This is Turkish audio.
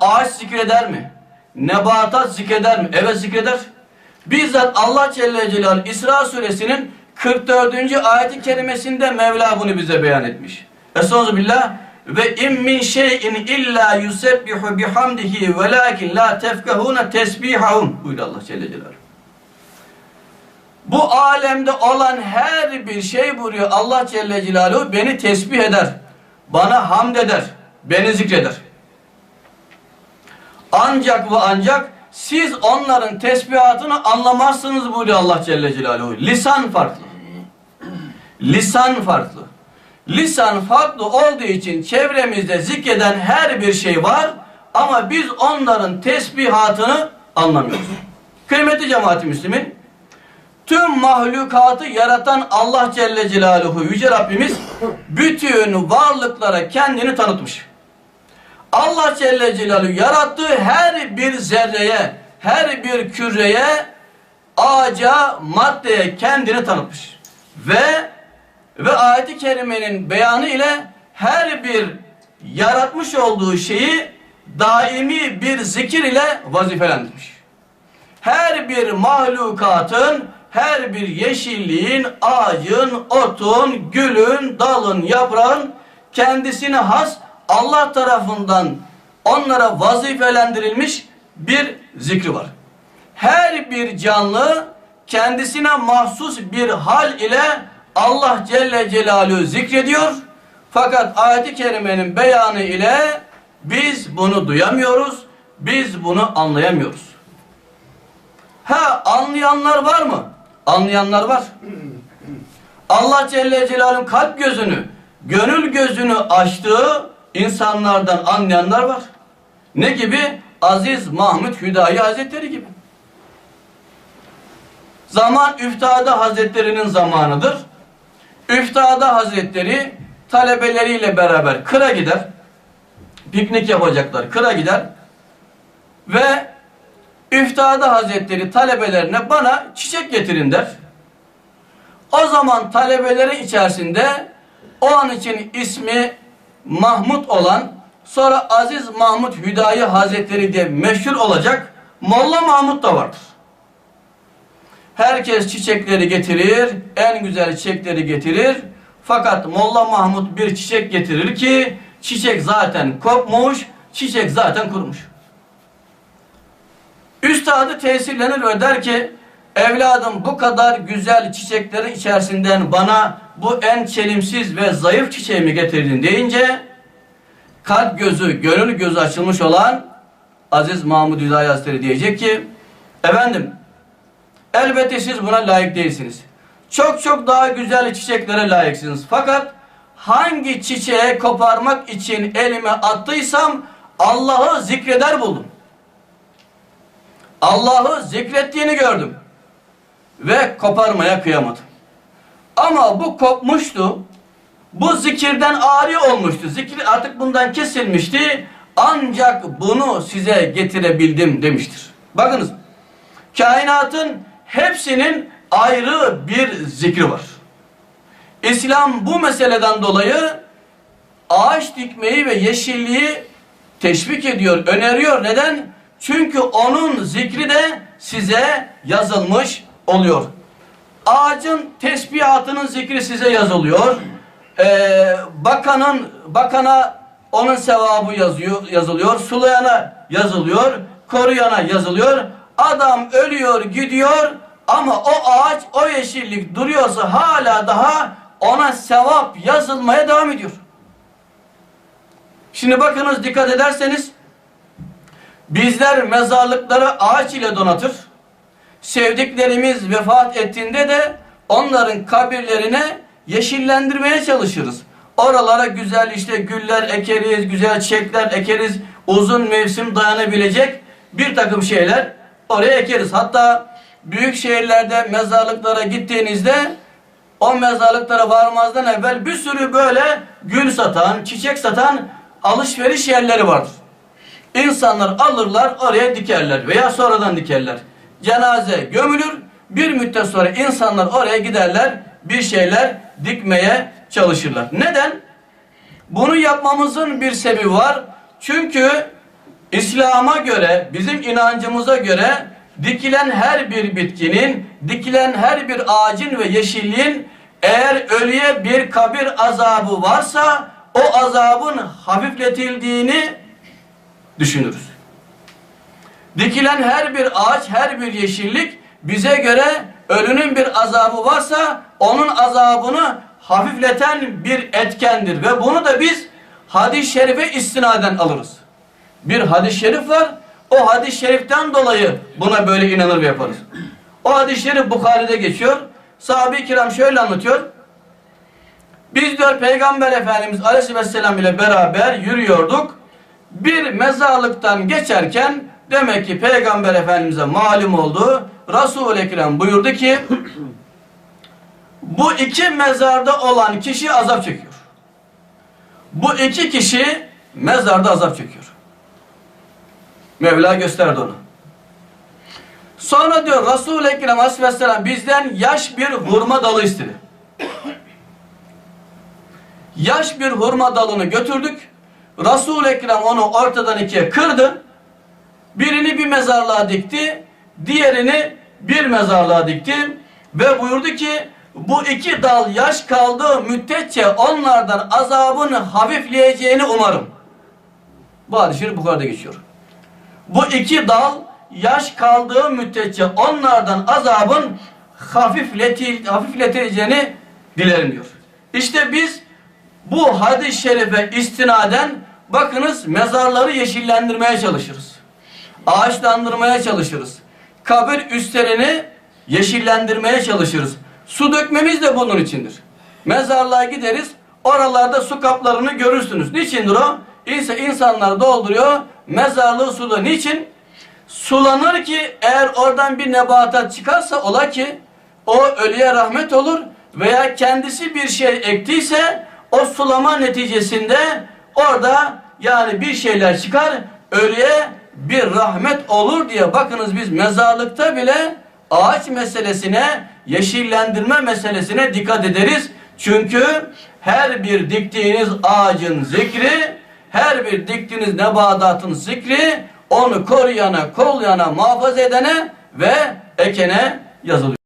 ağaç zikreder mi? Nebatat zikreder mi? Evet zikreder. Bizzat Allah Celle Celaluhu İsra suresinin 44. ayeti kerimesinde Mevla bunu bize beyan etmiş. Estağfirullah billah ve in min şeyin illa yusebbihu bihamdihi velakin la tefkahuna tesbihahum buyurdu Allah Celle Celaluhu. Bu alemde olan her bir şey buyuruyor Allah Celle Celaluhu beni tesbih eder. Bana hamd eder. Beni zikreder. Ancak ve ancak siz onların tesbihatını anlamazsınız buyuruyor Allah Celle Celaluhu. Lisan farklı. Lisan farklı. Lisan farklı olduğu için çevremizde zikreden her bir şey var ama biz onların tesbihatını anlamıyoruz. Kıymetli cemaati Müslümin, tüm mahlukatı yaratan Allah Celle Celaluhu Yüce Rabbimiz bütün varlıklara kendini tanıtmış. Allah Celle Celaluhu yarattığı her bir zerreye, her bir küreye, ağaca, maddeye kendini tanıtmış. Ve ve ayet-i kerimenin beyanı ile her bir yaratmış olduğu şeyi daimi bir zikir ile vazifelendirmiş. Her bir mahlukatın, her bir yeşilliğin, ağacın, otun, gülün, dalın, yaprağın kendisine has Allah tarafından onlara vazifelendirilmiş bir zikri var. Her bir canlı kendisine mahsus bir hal ile Allah Celle Celaluhu zikrediyor. Fakat ayet-i kerimenin beyanı ile biz bunu duyamıyoruz, biz bunu anlayamıyoruz. Ha anlayanlar var mı? Anlayanlar var. Allah Celle Celaluhu'nun kalp gözünü, gönül gözünü açtığı insanlardan anlayanlar var. Ne gibi? Aziz Mahmud Hüdayi Hazretleri gibi. Zaman Üftade Hazretleri'nin zamanıdır. Üftade Hazretleri talebeleriyle beraber kıra gider. Piknik yapacaklar. Kıra gider. Ve Üftade Hazretleri talebelerine bana çiçek getirin der. O zaman talebelerin içerisinde o an için ismi Mahmud olan sonra Aziz Mahmud Hüdayi Hazretleri diye meşhur olacak Molla Mahmud da vardır. Herkes çiçekleri getirir, en güzel çiçekleri getirir. Fakat Molla Mahmud bir çiçek getirir ki çiçek zaten kopmuş, çiçek zaten kurumuş. Üstadı tesirlenir ve der ki evladım bu kadar güzel çiçeklerin içerisinden bana bu en çelimsiz ve zayıf çiçeğimi getirdin deyince kalp gözü, gönül gözü açılmış olan Aziz Mahmud Hüdayi Hazretleri diyecek ki efendim elbette siz buna layık değilsiniz. Çok çok daha güzel çiçeklere layıksınız. Fakat hangi çiçeğe koparmak için elime attıysam Allah'ı zikreder buldum. Allah'ı zikrettiğini gördüm. Ve koparmaya kıyamadım. Ama bu kopmuştu. Bu zikirden ari olmuştu. Zikir artık bundan kesilmişti. Ancak bunu size getirebildim demiştir. Bakınız. Kainatın hepsinin ayrı bir zikri var. İslam bu meseleden dolayı ağaç dikmeyi ve yeşilliği teşvik ediyor, öneriyor. Neden? Çünkü onun zikri de size yazılmış oluyor. Ağacın tesbihatının zikri size yazılıyor. Ee, bakanın bakana onun sevabı yazıyor, yazılıyor. Sulayana yazılıyor. Koruyana yazılıyor. Adam ölüyor, gidiyor ama o ağaç, o yeşillik duruyorsa hala daha ona sevap yazılmaya devam ediyor. Şimdi bakınız dikkat ederseniz bizler mezarlıkları ağaç ile donatır. Sevdiklerimiz vefat ettiğinde de onların kabirlerine yeşillendirmeye çalışırız. Oralara güzel işte güller ekeriz, güzel çiçekler ekeriz, uzun mevsim dayanabilecek bir takım şeyler oraya ekeriz. Hatta büyük şehirlerde mezarlıklara gittiğinizde o mezarlıklara varmazdan evvel bir sürü böyle gül satan, çiçek satan alışveriş yerleri vardır. İnsanlar alırlar oraya dikerler veya sonradan dikerler. Cenaze gömülür. Bir müddet sonra insanlar oraya giderler bir şeyler dikmeye çalışırlar. Neden? Bunu yapmamızın bir sebebi var. Çünkü İslam'a göre, bizim inancımıza göre dikilen her bir bitkinin, dikilen her bir ağacın ve yeşilliğin eğer ölüye bir kabir azabı varsa o azabın hafifletildiğini düşünürüz. Dikilen her bir ağaç, her bir yeşillik bize göre ölünün bir azabı varsa onun azabını hafifleten bir etkendir ve bunu da biz hadis-i şerife istinaden alırız. Bir hadis-i şerif var. O hadis-i şeriften dolayı buna böyle inanır ve yaparız. O hadis-i şerif Bukhari'de geçiyor. Sahabe-i kiram şöyle anlatıyor. Biz diyor Peygamber Efendimiz Aleyhisselam ile beraber yürüyorduk. Bir mezarlıktan geçerken demek ki Peygamber Efendimiz'e malum oldu. Resul-i Ekrem buyurdu ki bu iki mezarda olan kişi azap çekiyor. Bu iki kişi mezarda azap çekiyor. Mevla gösterdi onu. Sonra diyor Resul-i Ekrem Aleyhisselam bizden yaş bir hurma dalı istedi. Yaş bir hurma dalını götürdük. Resul-i Ekrem onu ortadan ikiye kırdı. Birini bir mezarlığa dikti. Diğerini bir mezarlığa dikti. Ve buyurdu ki bu iki dal yaş kaldığı müddetçe onlardan azabın hafifleyeceğini umarım. Bu hadis-i şerif Bukhari'de geçiyor. Bu iki dal yaş kaldığı müddetçe onlardan azabın hafifletil, hafifletileceğini dilerim diyor. İşte biz bu hadis-i şerife istinaden bakınız mezarları yeşillendirmeye çalışırız. Ağaçlandırmaya çalışırız. Kabir üstlerini yeşillendirmeye çalışırız. Su dökmemiz de bunun içindir. Mezarlığa gideriz, oralarda su kaplarını görürsünüz. Niçindir o? İnse insanlar dolduruyor mezarlığı sulu. Niçin? Sulanır ki eğer oradan bir nebatat çıkarsa ola ki o ölüye rahmet olur veya kendisi bir şey ektiyse o sulama neticesinde orada yani bir şeyler çıkar ölüye bir rahmet olur diye bakınız biz mezarlıkta bile ağaç meselesine yeşillendirme meselesine dikkat ederiz. Çünkü her bir diktiğiniz ağacın zikri her bir diktiğiniz nebadatın zikri onu koruyana, kollayana, muhafaza edene ve ekene yazılıyor.